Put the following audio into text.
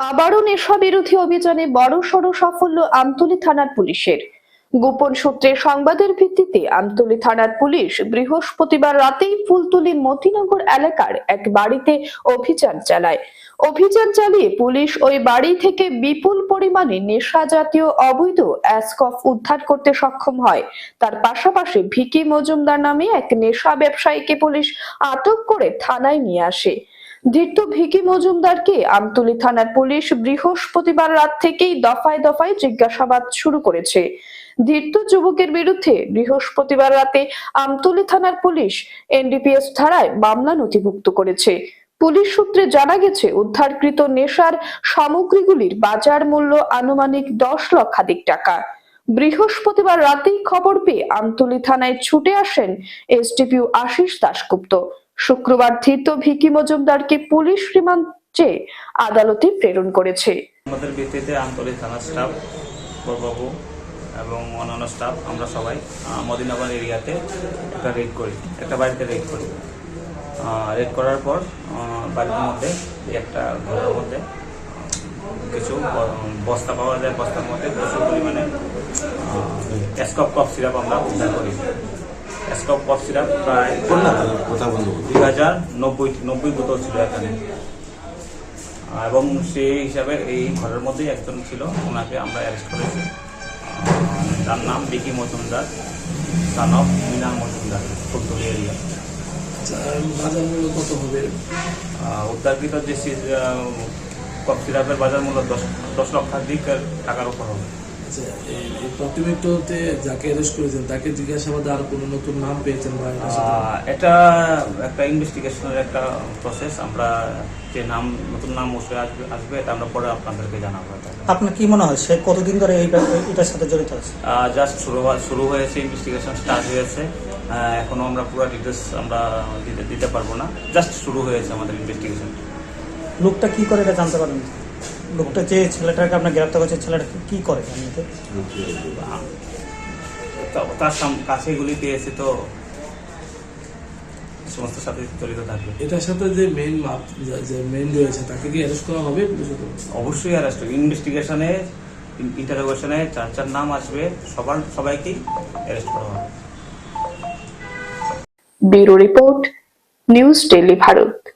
আবারও নেশা বিরোধী অভিযানে বড় সড় সাফল্য আমতলী থানার পুলিশের। গোপন সূত্রে সংবাদের ভিত্তিতে আমতলী থানার পুলিশ বৃহস্পতিবার রাতেই ফুলতুলি মতিনগর এলাকার এক বাড়িতে অভিযান চালায়। অভিযান চালিয়ে পুলিশ ওই বাড়ি থেকে বিপুল পরিমাণে নেশা জাতীয় অবৈধ অ্যাসকফ উদ্ধার করতে সক্ষম হয়। তার পাশাপাশি ভিকি মজুমদার নামে এক নেশা ব্যবসায়ীকে পুলিশ আটক করে থানায় নিয়ে আসে। ধৃত ভিকি মজুমদারকে আমতলী থানার পুলিশ বৃহস্পতিবার রাত থেকেই দফায় দফায় জিজ্ঞাসাবাদ শুরু করেছে। ধৃত যুবকের বিরুদ্ধে বৃহস্পতিবার রাতে আমতলী থানার পুলিশ এনডিপিএস ধারায় মামলা নথিভুক্ত করেছে। পুলিশ সূত্রে জানা গেছে, উদ্ধারকৃত নেশার সামগ্রীগুলির বাজার মূল্য আনুমানিক দশ লক্ষাধিক টাকা। বৃহস্পতিবার রাতেই খবর পেয়ে আমতলী থানায় ছুটে আসেন এসডিপিও আশিস দাশগুপ্ত। শুক্রবার ধৃত ভিকি মজুমদারকে পুলিশ রিমান্ডে আদালতে প্রেরণ করেছে। আমাদের ভিত্তিতে আন্তরিক থানা স্টাফ বড়বাবু এবং অন্যান্য স্টাফ, আমরা সবাই মদিনাবাদ এরিয়াতে একটা রেড করি, একটা বাড়িতে রেড করি। রেড করার পর বাড়ির মধ্যে একটা ঘরের মধ্যে কিছু বস্তা পাওয়া যায়, বস্তার মধ্যে প্রচুর পরিমাণে স্কপ কফ সিরাপ আমরা উদ্ধার করি। স্কপ কফ সিরাপ প্রায় দুই হাজার নব্বই নব্বই বোতল ছিল এখানে। এবং সেই হিসাবে এই ঘরের মধ্যেই একজন ছিল ওনাকে আমরা অ্যারেস্ট করেছি। তার নাম Bicky Majumdar son of Mina Majumdar Phultali area বাজার মূল্য কত হবে উদ্ধারকৃত যে কফ সিরাপের বাজার মূল্য দশ দশ লক্ষাধিক টাকার উপর হবে। আচ্ছা এই যাকে অ্যারেস্ট করেছেন তাকে জিজ্ঞাসাবাদে আর কোনো নতুন নাম পেয়েছেন বা এটা একটা ইনভেস্টিগেশনের একটা প্রসেস আমরা যে নাম নতুন নাম অবশ্যই আসবে আসবে এটা আমরা পরে আপনাদেরকে জানাব আপনার কি মনে হয় সে কতদিন ধরে এই এটার সাথে জড়িত আছে? জাস্ট শুরু হওয়া- শুরু হয়েছে ইনভেস্টিগেশন স্টার্ট হয়েছে। এখনও আমরা পুরো ডিটেলস আমরা দিতে দিতে পারব না। জাস্ট শুরু হয়েছে আমাদের ইনভেস্টিগেশন লোকটা কি করে এটা জানতে পারেন? লোকটা যে ছেলেটাকে আপনার গ্রেপ্তার করেছে ছেলেটা কি- করে এমনিতে? তার কাছে এগুলি পেয়েছে তো সমস্ত সাথে জড়িত থাকবে। এটার সাথে যে মেইন মাপ যে- মেইন রয়েছে তাকে কি অ্যারেস্ট করা হবে? অবশ্যই অ্যারেস্ট ইনভেস্টিগেশনে ইন্টারোগেশনে চার চার নাম আসবে সবার সবাইকেই অ্যারেস্ট করা হবে। Bureau report news daily Bharat.